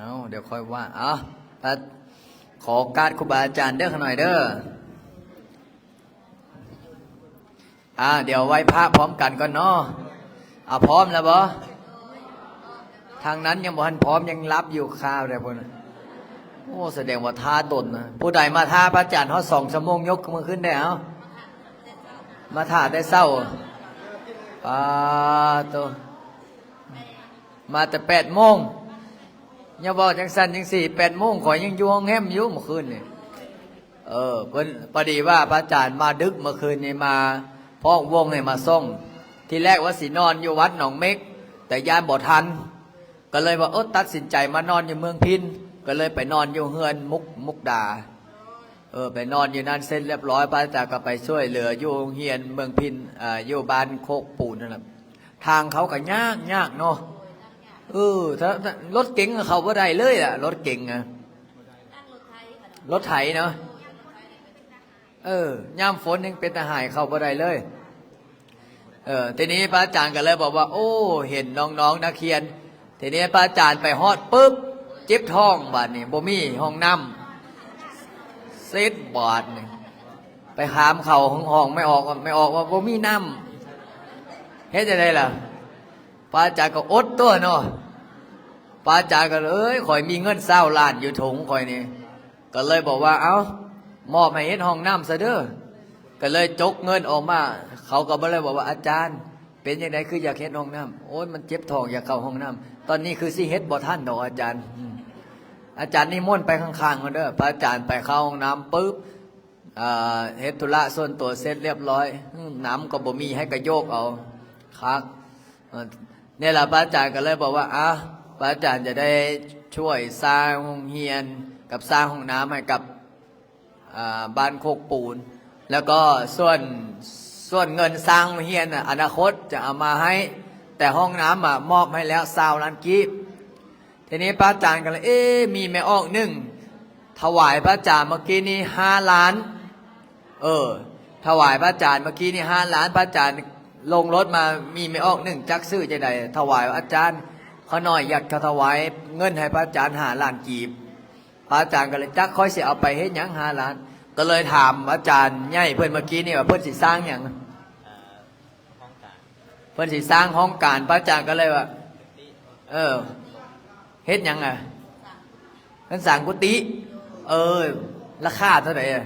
เอาเดี๋ยวค่อยว่าเอาถ้าขอการครูบาอาจารย์เด้อขน่อยเด้ออ่าเดี๋ยวไว้พระพร้อมกันก่อนเนาะเอาพร้อมแล้วบ่ทางนั้นยังบ่ทันพร้อมยังรับอยู่ข้าวเลยพุ่นน่ะโอ้แสดงว่าท่าตนนะผู้ใดมาท่าพระอาจารย์เขาสองชั่วโมงยกมือขึ้นได้เอามาท่าได้เศร้าปาตัวมาแต่แปดโมง อย่าบอกจังสันจังสี่แปดโมงข่อยยังยู่ห้องแฮมยู่เมื่อคืนนี่เออเพิ่นพอดีว่าพระอาจารย์มาดึกเมื่อคืนนี่มาพ้องวงให้มาส่ง ที่แรกว่าสินอนอยู่วัดหนองเม็ก แต่ยานบ่ทัน ก็เลยว่าเออตัดสินใจมานอนอยู่เมืองพินก็เลยไปนอนอยู่เฮือนมุกมุกดา เออไปนอนอยู่นั่นเสร็จเรียบร้อยพระอาจารย์ก็ไปช่วยเหลืออยู่เฮียนเมืองพินอ่าอยู่บ้านโคกปูนนั่นแหละทางเขาก็ยากยากเนาะ เออถ้าถ้ารถเก๋งเขาบ่ได้เลยอะรถเก๋งอะรถไถเนาะเออย่ามฝนยังเป็นทหารเข้าบ่ได้เลย เออทีนี้พระอาจารย์ก็เลยบอกว่า โอ้ เห็นน้องๆนักเรียน ทีนี้พระอาจารย์ไปฮอดปุ๊บเจ็บท้องบาดนี่บ่มีห้องน้ำเซ็ตบาดนี่ไปหามเข่าห้องห้องไม่ออกไม่ออกว่าบ่มีน้ำเฮ็ดจะได้ล่ะ ป้าอาจารย์ก็อดตัวเนาะป้าอาจารย์ก็เลยเอ้ยข่อยมีเงินเศร้าล้านอยู่ถุงข่อยนี่ก็เลยบอกว่า เอ้ามอบให้เฮ็ดห้องน้ำซะเด้อก็เลยจกเงินออกมา เขาก็บ่เลยบอกว่าอาจารย์ เป็นยังไงคืออยากเฮ็ดห้องน้ำโอ้ยมันเจ็บท้องอยากเข้าห้องน้ำตอนนี้คือสิเฮ็ดบ่ทันดอกอาจารย์ อาจารย์นี่ม่วนไปข้างๆกันเด้อพระอาจารย์ไปเข้าห้องน้ำปุ๊บเฮ็ดธุระส่วนตัวเสร็จเรียบร้อยน้ำก็บ่มีให้กระโยกเอาคัก เนี่ยแหละพระอาจารย์ก็เลยบอกว่าอะพระอาจารย์จะได้ช่วยสร้างห้องเฮียน กับสร้างห้องน้ำให้กับบ้านโคกปูน แล้วก็ส่วนส่วนเงินสร้างโรงเฮียนอนาคตจะเอามาให้ แต่ห้องน้ำอะมอบให้แล้วซาวล้านกีบทีนี้พระอาจารย์ก็เลยเอ๊มีแม่ออกหนึ่งถวายพระอาจารย์เมื่อกี้นี้ห้าล้าน เออ ถวายพระอาจารย์เมื่อกี้นี่ห้าล้านพระอาจารย์ ลงรถมามีไม่ออกหนึ่งจักซื้อจะใดถวายอาจารย์เขาหน่อยอยากจะถวายเงินให้พระอาจารย์หาล้านกีบ พระอาจารย์ก็เลยจักค่อยเสียเอาไปเฮ็ดหยังหาล้าน ก็เลยถามอาจารย์ใหญ่เพื่อนเมื่อกี้นี่ว่าเพื่อนสิสร้างหยังห้องเพื่อนสิสร้างห้องการพระอาจารย์ก็เลยว่า เออเฮ็ดหยังอะเพิ่นสั่งกุฏิเออราคาเท่าไหร่อะ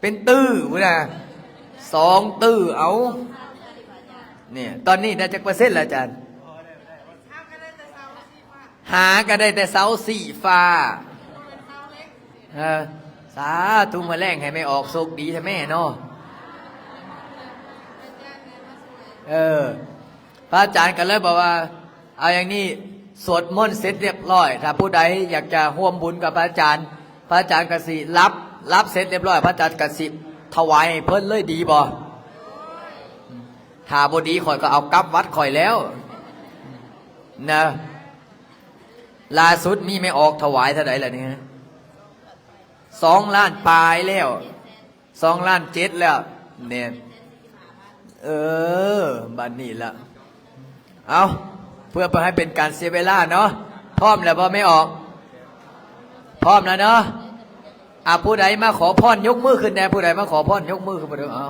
เป็นตื้อพุ่นนะ สองตื้อเอาเนี่ยตอนนี้ได้จักเปอร์เซ็นต์แล้วอาจารย์หาก็ได้แต่เสาสีฟ้าเออสาธุมาแรงให้ไม่ออกโชคดีใช่แม่เนาะเออ พระอาจารย์ก็เลยบอกว่า เอาอย่างนี้สวดมนต์เสร็จเรียบร้อย ถ้าผู้ใดอยากจะร่วมบุญกับพระอาจารย์ พระอาจารย์กสิรับ รับเสร็จเรียบร้อย พระอาจารย์กสิ ถวายให้เพิ่นเลยดีบ่ถ้าบดีข่อยก็เอากลับวัดข่อยแล้วนะล่าสุดมีไม่ออกถวายเท่าไหร่ล่ะเนี่ยสองล้านปลายแล้วสองล้านเจ็ดแล้วเนี่ยเออบัดนี้ละเอาเพื่อให้เป็นการเสียเวลาเนาะพร้อมแล้วบ่ไม่ออก พร้อมแล้วเนาะ อะผู้ใดมาขอพรยกมือขึ้นแน่ผู้ใดมาขอพรยกมือขึ้นมาดูเอา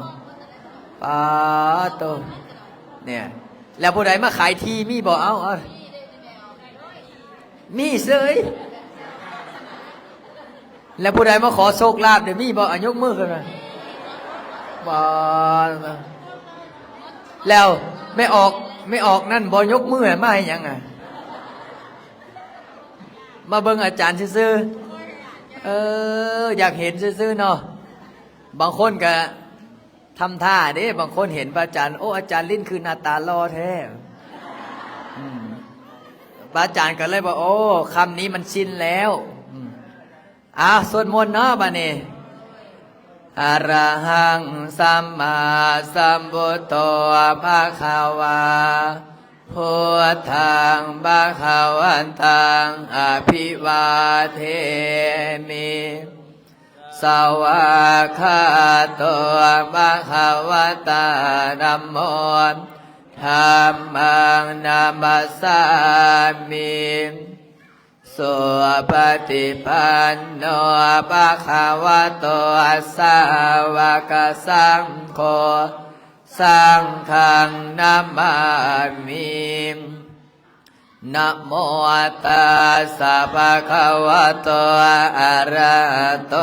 ปาโตเนี่ย แล้วผู้ใดมาขายทีมีบอกเอาเอามีเสยแล้วผู้ใดมาขอโชคลาภเดี๋ยวมีบอกอยกมือขึ้นมาบาแล้วไม่ออกไม่ออกนั่นบอยกมือมาให้หยังอะมาเบิ่งอาจารย์ซื่อ เออ อยากเห็นซื่อๆเนาะบางคนก็ทำท่าเด้บางคนเห็นพระอาจารย์ โอ้อาจารย์ลิ้นคือหน้าตาล่อแท้พระอาจารย์ก็เลยบอกโอ้คำนี้มันชินแล้วอืมอะสวดมนต์เนาะบานี้อรหังสัมมาสัมพุทโธภะคะวา พุทธังภะคะวันตังอภิวาเทมิสวากขาโตภะคะวะตาธัมโมธรรมังนามัสามิสุปฏิปันโนภะคะวะโตสาวกสังโฆ สังฆังนามามินะโมตัสสะภะคะวะโตอะระหะโต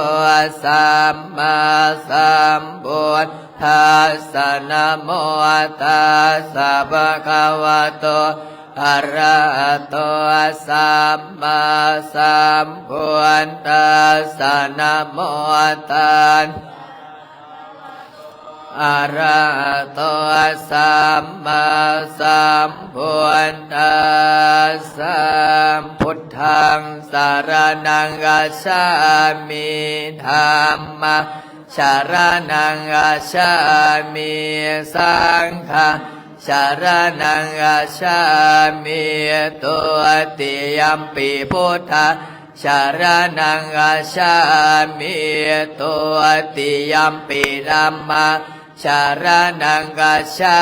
สัมมาสัมพุทธัสสะนะโมตัสสะภะคะวะโตอะระหะโตสัมมาสัมพุทธัสสะนะโมตัสสะ อะระโตสัมมาสัมพุทธัสสะพุทธังสารนังกัจฉามิธัมมังสารนังกัจฉามิสังฆังสารนังกัจฉามิตัวติยัมปิพุทธะชารนังอาชามิตัวติยัมปิรัมมา ชารนังอาชา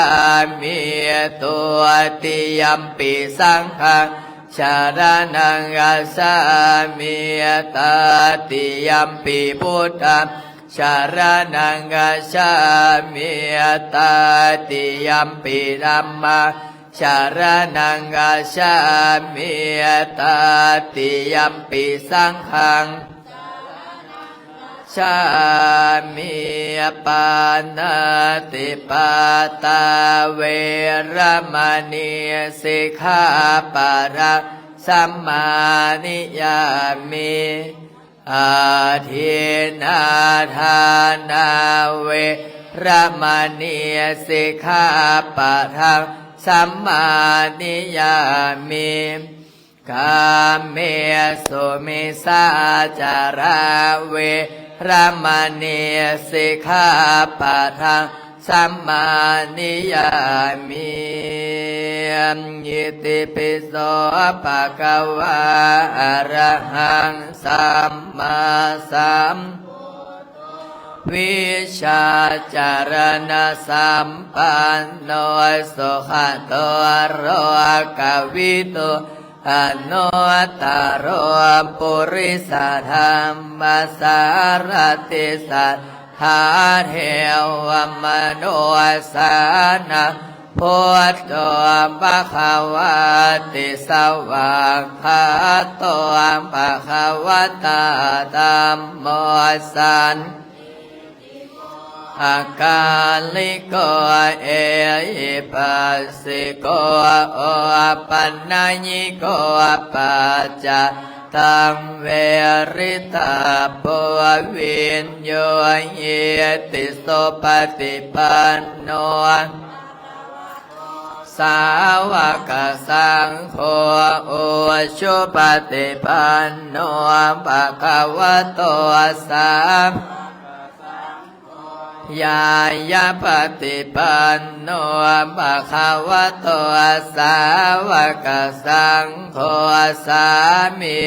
มิตัวติยัมปิสังฆังชารนังอาชามิตาติยัมปิพุทธังชารนังอาชามิตาติยัมปิรัมมาชารนังอาชามิตาติยัมปิสังขัง ชามิปานาติปาตาเวรมณีสิกขาปะระสัมมานิยามิอาทินาทานาเวรมณีสิกขาปะทังสัมมานิยามิ กาเมสุมิสาจาราเวรมณีสิกขาปะทังสัมมานิยามิยิติปิโสปะกวาอระหังสัมมาสัมวิชาจารณสัมปันโนสุขโตโรกวิโต อนุตตรปุริสธรรมสารติสัทธาเทวมโนสานะพุทโธปะคะวะติสวากขาโตปะคะวะตาธัมโมสัน อากาลิโกเอหิปัสสิโกโอปันนญิโกปัจจตังเวริตาปวินโยเยติโสปฏิปันโนสาวกสังโฆโอชุปฏิปันโนภะคะวะโตสาม ยายาปฏิปันโนภะคะวะโตสาวกสังโฆสามี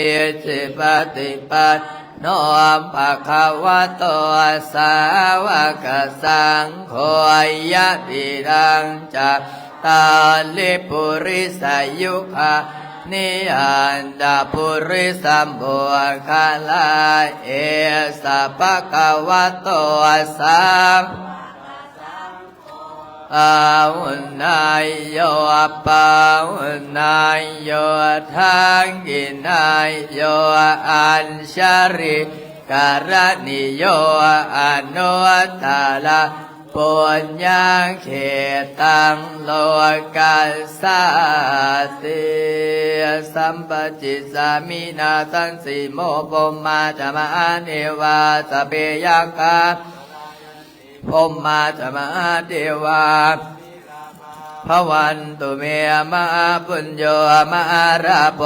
จิปฏิปันโนภะคะวะโตสาวกสังโฆยะติรังจักตาลิปุริสายุคา นิอันดาปุริสัมบุคาลาเอสะปะกวะโตสัมอาวุนายโยปาวุนายโยทังกินายโยอัญชาริการณิโยอนุตตาลา ปุญญาเขตังโลกัสสาติสัมปจิสามินาสันสิโมปมมาจามาเนวาสเปยังกาพมมาจามาเดวา พวันตุเมมาปุญโยมาราโป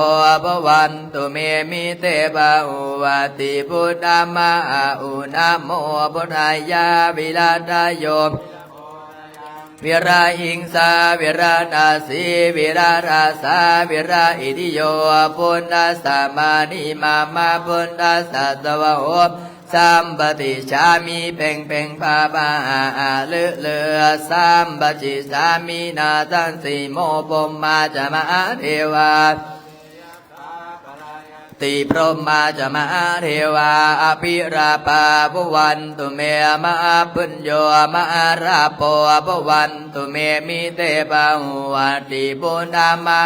พวันตุเมมิเตปะอุวติพุทธมาอุนาโมพุทธายาวิลาดาโยมวิราหิงสาวิรานาสีวิราราสาวิราอิติโยปุณณสามานิมามาปุณณสัตวะโห สัมปติชามิเพ่งเพ่งปาปาอาเลือเลือสัมปติสามินาตันสีโมปมมาจะมาเทวาติพรหมาจะมาเทวาอภิราปาภวันตุเมมาปุญโยมาราโปภวันตุเมมิเตปะหุวัตติปุณามา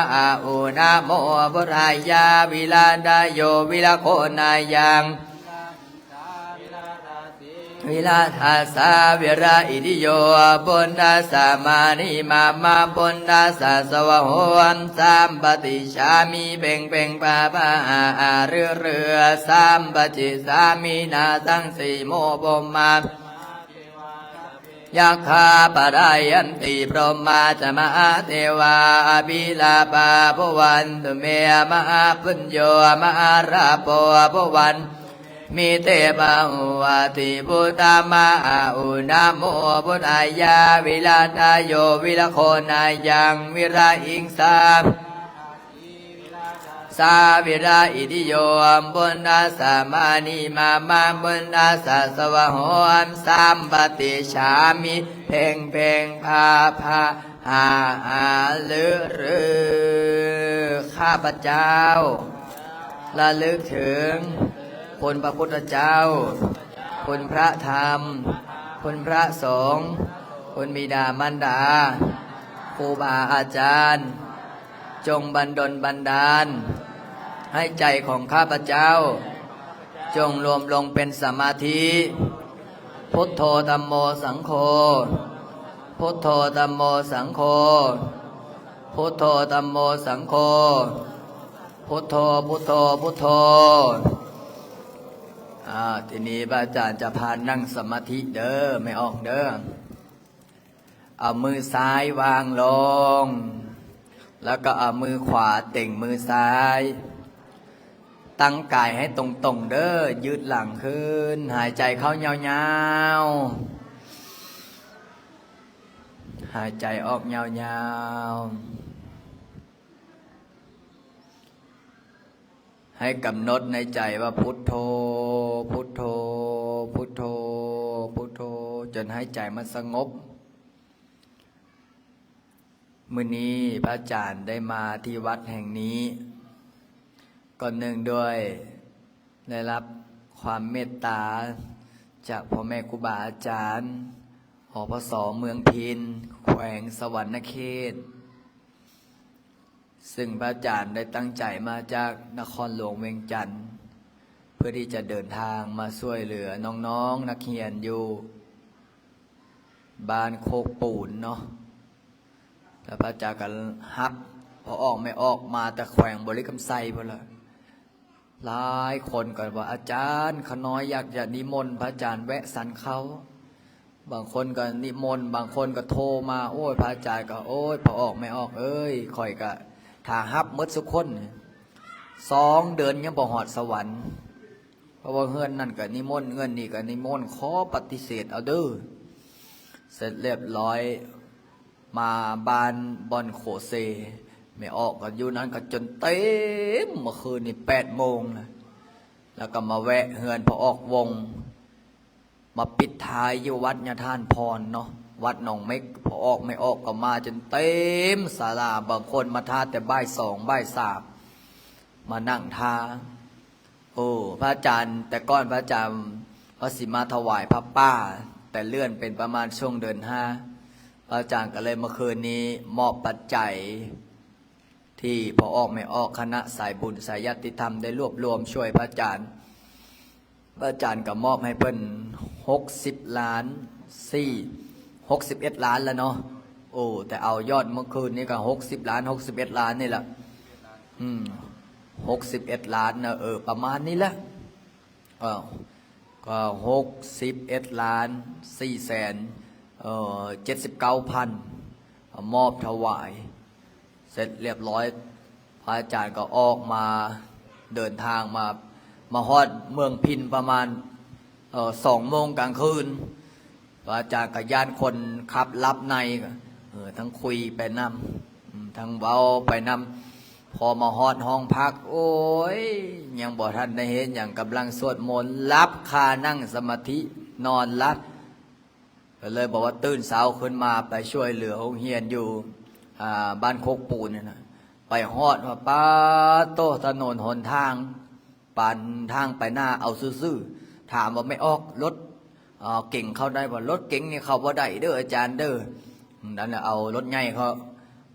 อุนาโมบรายาวิลาดาโยวิลาโคนายัง วิลาทาสาวิราอิติโยปุณดาสามานิมามาปุณดาสาสวะโหนสามปฏิชามิเป่งเป่งปาปาอาเรือเรือสามปฏิสามินาสังสีโมบมายักขาปะรายันติพรหมาจะมาเทวาอภิลาปาภวันตุเมมาพุญโยมาราโปภวัน มิเตปะหุวาติพุทธามาอุนาโมพุทธายาวิลาตาโยวิลโคนายังวิราอิงสามสาวิราอิติโยมบุญนาสามานิมามาบุญนาสาสวะโหมสามปฏิชามิเพ่งเพ่งพาพาหาหาลือรือข้าพเจ้าระลึกถึง คุณพระพุทธเจ้า คุณพระธรรม คุณพระสงฆ์ คุณบิดามารดา ครูบาอาจารย์ จงบันดลบันดาล ให้ใจของข้าพเจ้า จงรวมลงเป็นสมาธิ พุทโธธรรมโมสังโฆ พุทโธธรรมโมสังโฆ พุทโธธรรมโมสังโฆ พุทโธ พุทโธ พุทโธ อาทีนี้พระอาจารย์จะพานั่งสมาธิเด้อไม่ออกเด้อเอามือซ้ายวางลง แล้วก็เอามือขวาเต่งมือซ้าย ตั้งกายให้ตรงๆเด้อยืดหลังขึ้น หายใจเข้ายาวๆหายใจออกยาวๆ ให้กำหนดในใจว่าพุทโธ พุทโธ พุทโธ พุทโธ จนให้ใจมันสงบมื้อนี้พระอาจารย์ได้มาที่วัดแห่งนี้ ก็เนื่องด้วยได้รับความเมตตา จากพ่อแม่ครูบาอาจารย์หอพศเมืองพินแขวงสวรรณเขต ซึ่งพระอาจารย์ได้ตั้งใจมาจากนครหลวงเวียงจันทร์เพื่อที่จะเดินทางมาช่วยเหลือน้องๆนนักเรียนอยู่ บ้านโคกปูนเนาะแล้วพระอาจารย์ก็ฮับพอออกไม่ออกมาแต่แขวงบริกรรมไซพอละหลายคนก็ว่าอาจารย์ขน้อยอยากจะนิมนต์พระอาจารย์แวะสันเขาบางคนก็นิมนต์บางคนก็โทรมา โอ้ยพระอาจารย์ก็โอ้ยพอออกไม่ออกเอ้ยคอยก็ ถ้าฮับมดสุกคนสองเดือนยังบ่หอดสวรรค์เพราะว่าเฮือนนั่นก็นิมนต์เงินนี่ก็นิมนต์ขอปฏิเสธเอาเด้อเสร็จเรียบร้อยมาบานบอนโขเซ ไม่ออกกันอยู่นั้นก็จนเต็มเมื่อคืนนี่แปดโมงนะแล้วก็มาแวะเฮือนพอออกวง มาปิดท้ายอยู่วัดญาท่านพรเนาะ วัดหนองเม็กพอออกไม่ออกก็มาจนเต็มศาลาบางคนมาทาแต่บ่ายสองบ่ายสามมานั่งทาโอ้พระอาจารย์ แต่ก้อนพระอาจารย์พระสิมาถวายพระป้า แต่เลื่อนเป็นประมาณช่วงเดือนห้าพระอาจารย์ก็เลยเมื่อคืนนี้มอบปัจจัยที่พอออกไม่ออกคณะสายบุญสายยติธรรมได้รวบรวมช่วยพระอาจารย์ พระอาจารย์ก็มอบให้เพิ่นหกสิบล้านสี่ หกสิบเอ็ดล้านแล้วเนาะโอ้แต่เอายอดเมื่อคืนนี้ก็หกสิบล้านหกสิบเอ็ดล้านนี่แหละอืมหกสิบเอ็ดล้านนะเออประมาณนี้แหละเออก็หกสิบเอ็ดล้านสี่แสนเออเจ็ดสิบเก้าพันมอบถวาย เสร็จเรียบร้อยพระอาจารย์ก็ออกมาเดินทางมามาฮอดเมืองพินประมาณเออสองโมงกลางคืน อาจารย์กับญาติคนขับรับในเออทั้งคุยไปนำอืมทั้งเบาไปนำพพอมาฮอดห้องพัก โอ้ย ยังบ่ทันได้เห็นอย่างกำลังสวดมนต์รับคานั่งสมาธินอนรับก็เลยบอกว่าตื่นเช้าขึ้นมาไปช่วยเหลือโรงเรียนอยู่บ้านโคกปูนเนี่ยนะไปฮอดว่าป้าโตถนนหนทาง ปันทางไปหน้าเอาซื่อๆถามว่าไม่ออกรถ เออเก่งเข้าได้ว่รถเก่งนี่เข้าบ่ได้เด้ออาจารย์เด้อนั่นน่ะเอารถใหญ่เขา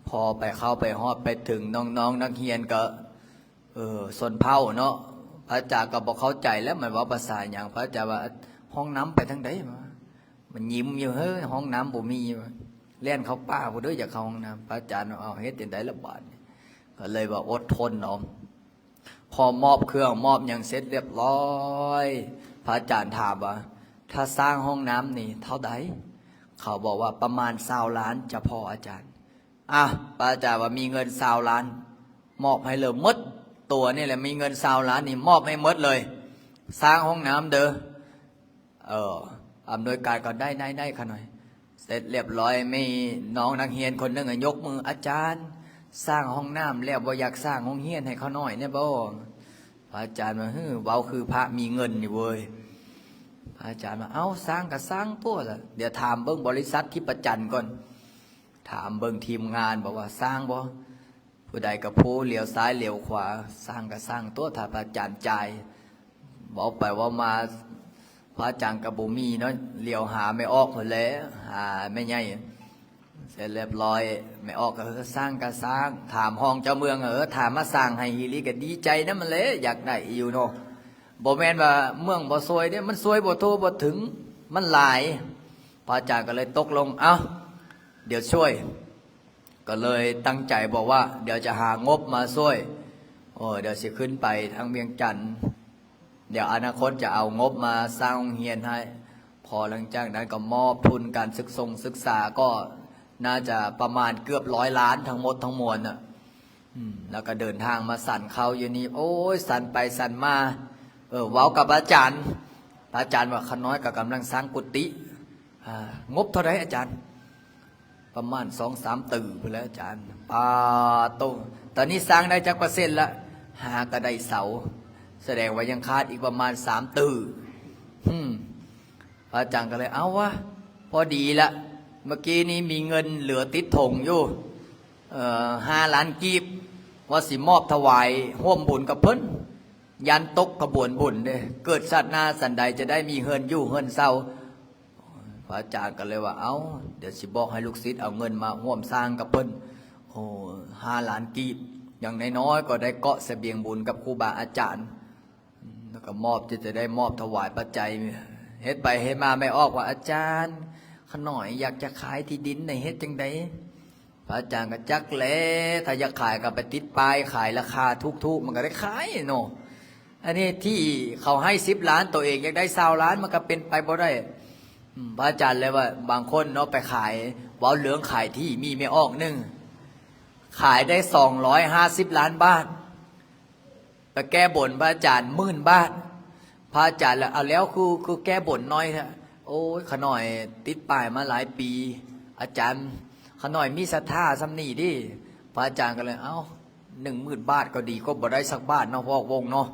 พอไปเข้าไปฮอดไปถึงน้องๆนักเรียนก็เออสนเผาเนาะพระอาจารย์ก็บอกเข้าใจแล้วมันว่าภาษาอย่างพระอาจารย์ว่าห้องน้ำไปทางใดมามันยิ้มอยู่เฮ้ยห้องน้ำบ่มีเล่นเขาป้าผู้เด้ออยากเข้าห้องน้ำพระอาจารย์เอาเฮ็ดจังไดละบาดก็เลยว่าอดทนเนาะพอมอบเครื่องมอบอย่างเสร็จเรียบร้อย พระอาจารย์ถามว่า ถ้าสร้างห้องน้ำนี่ เท่าใดเขาบอกว่าประมาณสาวล้านจะพออาจารย์อะป้าอาจารย์ว่ามีเงินสาวล้าน มอบให้เลยมดตัวนี่แหละมีเงินสาวล้านนี่มอบให้หมดเลย สร้างห้องน้ำเด้อเอออำนวยการก็ได้ได้ได้ค่ะหน่อย เสร็จเรียบร้อยมีน้องนักเรียนคนหนึงยกมืออาจารย์ สร้างห้องน้ำแล้วบ่อยากสร้างห้องเรียนให้เขาหน่อยเนี่ยบ่พระอาจารย์มาเฮ้อเว้าคือพระมีเงินนี่เว้ย พระอาจารย์มาเอ้าสร้างก็สร้างตัวละเดี๋ยวถามเบิ้งบริษัทที่ประจันก่อน ถามเบิ่งทีมงานบอกว่าสร้างบ่ผู้ใดกับผู้เหลียวซ้ายเหลียวขวา สร้างก็สร้างตัวถ้าพระอาจารย์ใจบอกไปว่ามาพระอาจารย์กับบุมีเนาะเหลียวหาไม่ออกหมดแล้วหาไม่ใหญ่เสร็จเรียบร้อยไม่ออกก็สร้างก็สร้าง ถามห้องเจ้าเมืองเออถามมาสร้างให้อีลีก็ดีใจนะมันเลยอยากได้อยู่เนาะ บ่แมนว่าเมืองบ่ซวยเด้มันซวยบ่โทรบ่ถึงมันหลายพระอาจารย์ก็เลยตกลง เอ้า เดี๋ยวช่วย ก็เลยตั้งใจบอกว่า เดี๋ยวจะหางบมาช่วย โอ้เดี๋ยวสิขึ้นไปทางเวียงจันทร์เดี๋ยวอนาคตจะเอางบมาสร้างเรียนให้ พอหลังจากนั้นก็มอบทุนการศึกษงศึกษาก็น่าจะประมาณเกือบร้อยล้านทั้งหมดทั้งมวลน่ะแล้วก็เดินทางมาสั่นเขาอยู่นี่โอ้ยสั่นไปสั่นมา ออว้ากับอาจารย์ อาจารย์ว่าขน้อยกับกำลังสร้างกุฏิงบเท่าไรอาจารย์ ประมาณสองสามตื่ไปแล้วอาจารย์ปาโตตอนนี้สร้างได้จักเปอร์เซ็นต์ละหากระไดเสา แสดงว่ายังขาดอีกประมาณสามตื่ออาจารย์ก็เลยเอาวะพอดีละเมื่อกี้นี้มีเงินเหลือติดถงอยู่ห้าล้านกีบว่าสิมอบถวายห่วมบุญกับเพิ่น ยันตกขบวนบุญเด้เกิดสัตว์หน้าสันใดจะได้มีเฮินอยู่เฮินเศร้าพระอาจารย์ก็เลยว่าเอา้าเดี๋ยวสิบอกให้ลูกศิษย์เอาเงินมาร่วมสร้างกับเพิ่นโอ้ห้าล้านกีบอย่างน้อยๆก็ได้เกาะเสบียงบุญกับครูบาอาจารย์ แล้วก็มอบจะจะได้มอบถวายปัจจัยเฮ็ดไปเฮ็ดมาไม่ออกว่าอาจารย์ขน่อยอยากจะขายที่ดินในเฮ็ดจังไดพระอาจารย์ก็จักแลถ้าอยากขายก็ไปติดป้ายขายราคาทุกๆ มันก็ได้ขายเนาะ อันนี้ที่เขาให้สิบล้านตัวเองอยากได้สาวล้านมันก็เป็นไปบ่ได้พระอาจารย์เลยว่า บางคนเนาะไปขายเว้าเหลืองขายที่มีไม่ออกหนึ่งขายได้สองร้อยห้าสิบล้านบาทไปแก้บ่นพระอาจารย์หมื่นบาทพระอาจารย์แล้วเอาแล้วคือคือแก้บ่นน้อยเถอะโอ้ยขน่อยติดป้ายมาหลายปี อาจารย์ขน่อยมีศรัทธาสำนีดิพระอาจารย์ก็เลย เอ้าหนึ่งหมื่นบาทก็ดีก็บ่ได้สักบาทเนาะพอกวงเนาะ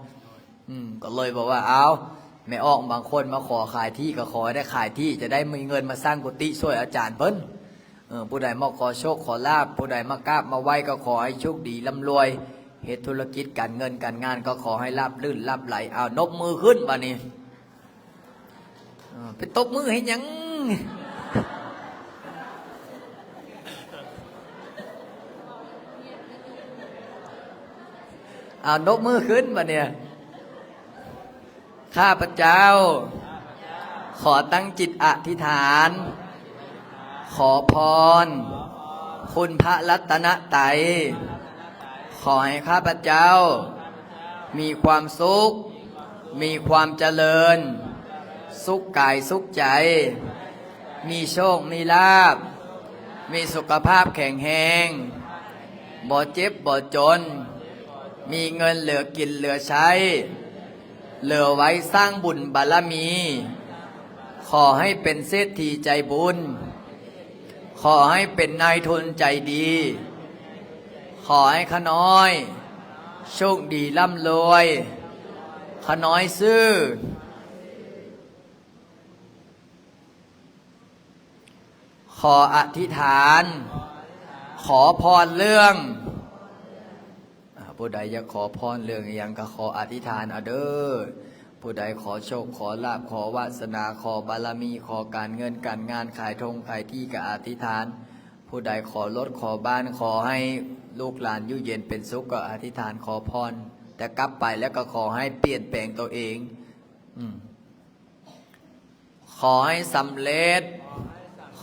อืมก็เลยบอกว่าเอาไม่ออกบางคนมาขอขายที่ก็ขอได้ขายที่จะได้มีเงินมาสร้างกุฏิช่วยอาจารย์เพิ่นเออผู้ใดมาขอโชคขอลาบผู้ใดมากราบมาไหว้ก็ขอให้โชคดีร่ำรวยเหตุธุรกิจการเงินการงานก็ขอให้ราบลื่นราบไหลเอานบมือขึ้นบานี้ไปตบมือให้ยังเอานบมือขึ้นบาเนี่ย ข้าพเจ้า ขอตั้งจิตอธิษฐาน ขอพร คุณพระรัตนไตรขอให้ข้าพเจ้า มีความสุข มีความเจริญ สุขกายสุขใจ มีโชค มีลาบ มีสุขภาพแข็งแรงบ่เจ็บบ่จน มีเงินเหลือกินเหลือใช้ เหลือไว้สร้างบุญบารมี ขอให้เป็นเศรษฐีใจบุญ ขอให้เป็นนายทุนใจดี ขอให้ขน้อย โชคดีร่ำรวยขน้อยซื่อ ขออธิษฐาน ขอพรเรื่อง ผู้ใดอยากขอพรเรื่องอหยังก็ขออธิษฐานเอาเด้อผู้ใดขอโชคขอลาภขอวาสนาขอบารมีขอการเงินการงานขายทงขายที่ก็อธิษฐาน ผู้ใดขอรถขอบ้านขอให้ลูกหลานอยู่เย็นเป็นสุขก็อธิษฐานขอพร แต่กลับไปแล้วก็ขอให้เปลี่ยนแปลงตัวเองอืขอให้สำเร็จ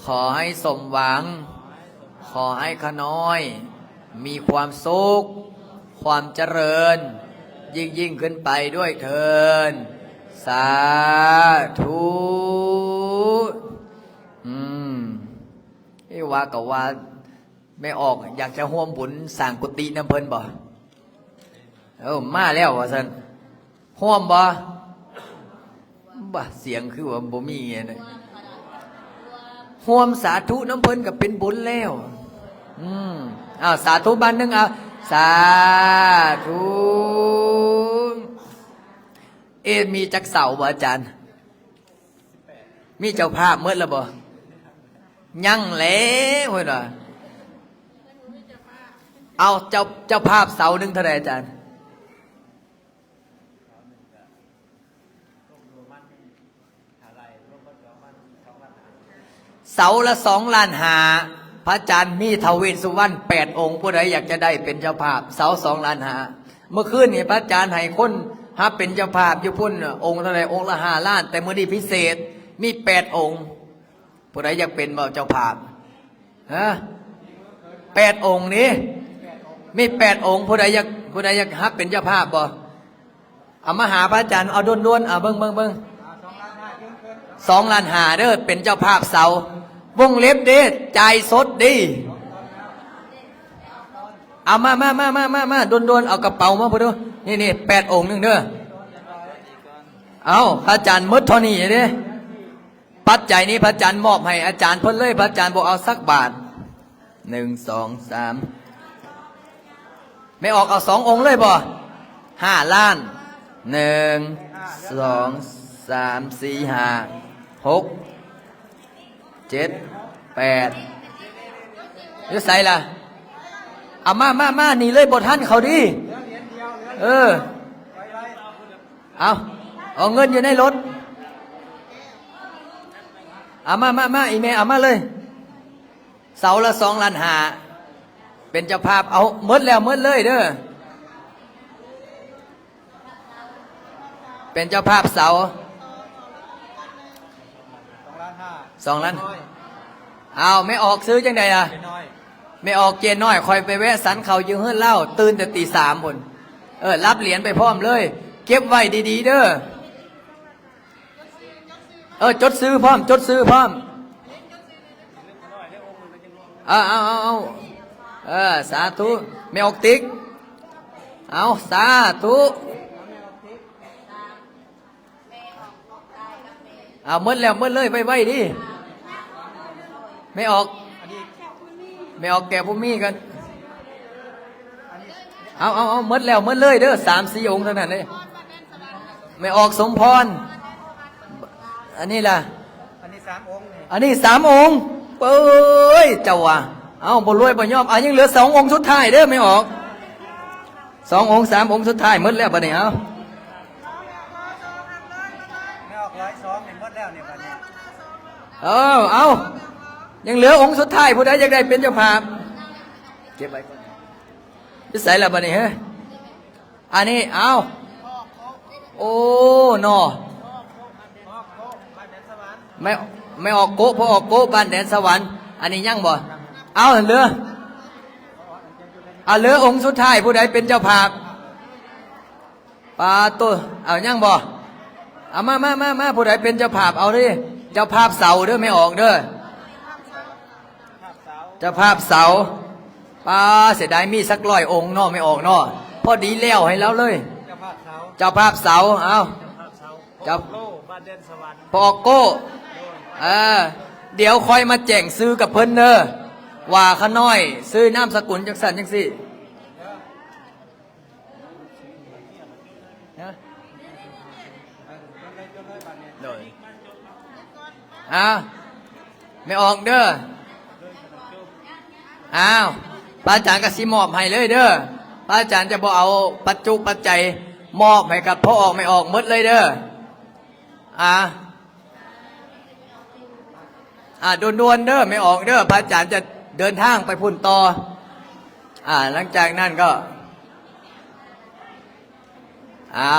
ขอให้สมหวัง ขอให้ขน้อย มีความสุข ความเจริญ ยิ่งยิ่งขึ้นไปด้วยเทินสาธุอืมเอ้ว่ากับว่าไม่ออกอยากจะห่วมบุญสั่งกุฏิน้ำเพิ่นบ่เออมาแล้วว่าสันห่วมบ่บ่เสียงคือว่าบ่มีไงนะห่วมสาธุน้ำเพิ่นกับเป็นบุญแล้ว อืมอ้าวสาธุบ้านนึงเอา สาธุเอะมีจักเสาบ่อาจารย์ มีเจ้าภาพเมื่อแล้วบ่ยังแล้วเว้ยน่เอาเจ้าเจ้าภาพเสาหนึ่งเท่าไหร่อาจารย์เสาละสองล้านหา พระอาจารย์มีทวินสุวรรณแปดองค์ผู้ใดอยากจะได้เป็นเจ้าภาพเสาสองล้านหาเมื่อคืนนี่พระอาจารย์ให้คนฮับเป็นเจ้าภาพอยู่พุ่นองค์เท่าไรองค์ละห้าล้าน แต่เมื่อนี้พิเศษมีแปดองค์ผู้ใดอยากเป็นบ่เจ้าภาพฮะแปดองค์นี้มีแปดองค์ผู้ใดอยากผู้ใดอยากฮับเป็นเจ้าภาพบ่เอามาหาพระอาจารย์เอาด้วนๆเอาเบิ้งเบิ้งเบิ้งสองล้านหาเด้อเป็นเจ้าภาพเสา วงเล็บเด้จ่ายสดดีเอามามามามามามาดวนดนๆเอากระเป๋ามาพอดูนี่นี่แปดองค์หนึ่งเด้อเอาพระอาจารย์มดท่านี้เด้ปัจจัยนี้พระอาจารย์มอบให้อาจารย์เพิ่นเลยพระอาจารย์บอกเอาสักบาทหนึ่งสองสามไม่ออกเอาสององค์เลยบ่ห้าล้านหนึ่งสองสามสี่ห้าหก เจ็ดแปดยศใส่ล่ะอามามามาหนีเลยบทท่านเขาดิเออ เอาเอาเงินอยู่ในรถอามามามาอีเมเอามาเลย เสาละสองล้านหา เป็นเจ้าภาพเอาเมดแล้วเมดเลยเด้อ เป็นเจ้าภาพเสา สองล้านห้า สองล้านน้อยเอาไม่ออกซื้อจังใดอะน้อยไม่ออกเจนน้อยคอยไปแวะสันเขายืงเฮือนเหล่า ตื่นแต่ตีสามคนเออ รับเหรียญไปพร้อมเลย เก็บไว้ดีๆ เด้อเออจดซื้อพร้อม จดซื้อพร้อมเอาเอาเอาเอาเออสาธุไม่ออกติ๊ก เอาสาธุ เอาเมื่อแล้วเมื่อเลยไว้ไว้ดิไม่ออกอันนี้ไม่ออกแก่พวกมีกัน เอาเอาเอาหมดแล้วหมดเลยเด้อสามสี่องค์เท่านั้นเลยไม่ออกสมพร อันนี้ล่ะ อันนี้สามองค์นี่อันนี้สามองค์เป้ยเจ้าว่ะเอาบ่รวยบ่ยอมอะยังเหลือสององค์สุดท้ายเด้อไม่ออกสององค์สามองค์สุดท้ายหมดแล้วบัดนี้เอา ไม่ออกร้อยสองเห็นหมดแล้วเนี่ยบัดนี้ เออเอายังเหลือองค์สุดท้ายผู้ใดอยากได้เป็นเจ้าภาพเก็บไว้ก่อนจะใส่ละบัดนี้เฮ้ยอันนี้เอาโอ้นอไม่ไม่ออกโกะเพราะออกโกะบ้านแดนสวรรค์อันนี้ยังบ่เอาเหลือเอาเหลือองค์สุดท้ายผู้ใดเป็นเจ้าภาพปาตัวเอายังบ่เอามามามามาผู้ใดเป็นเจ้าภาพเอาดิ เจ้าภาพเสาเด้อไม่ออกเด้อภาพเสาเจ้าภาพเสาปาเสียดายมีสักร้อยองค์เนอไม่ออกเนอพอดีแล้วให้แล้วเลย เจ้าภาพเสาเจ้าภาพเสาเอาภาพเสาจับโลบ้านแดนสวรรค์พอออกโก้เออเดี๋ยวคอยมาแจ้งซื้อกับเพิ่นเนอว่าขาน้อย ซื้อน้ำสกุลจังสันจังสิ อ้าวไม่ออกเด้ออ้าวพระอาจารย์ก็สิมอบให้เลยเด้อพระอาจารย์จะบอกเอาปัจจุปัจจัยมอบให้กับพ่อออกไม่ออกมดเลยเด้ออ่าอ่าดวนๆเด้อไม่ออกเด้อพระอาจารย์จะเดินทางไปพุ่นต่ออ่าหลังจากนั้นก็อ่า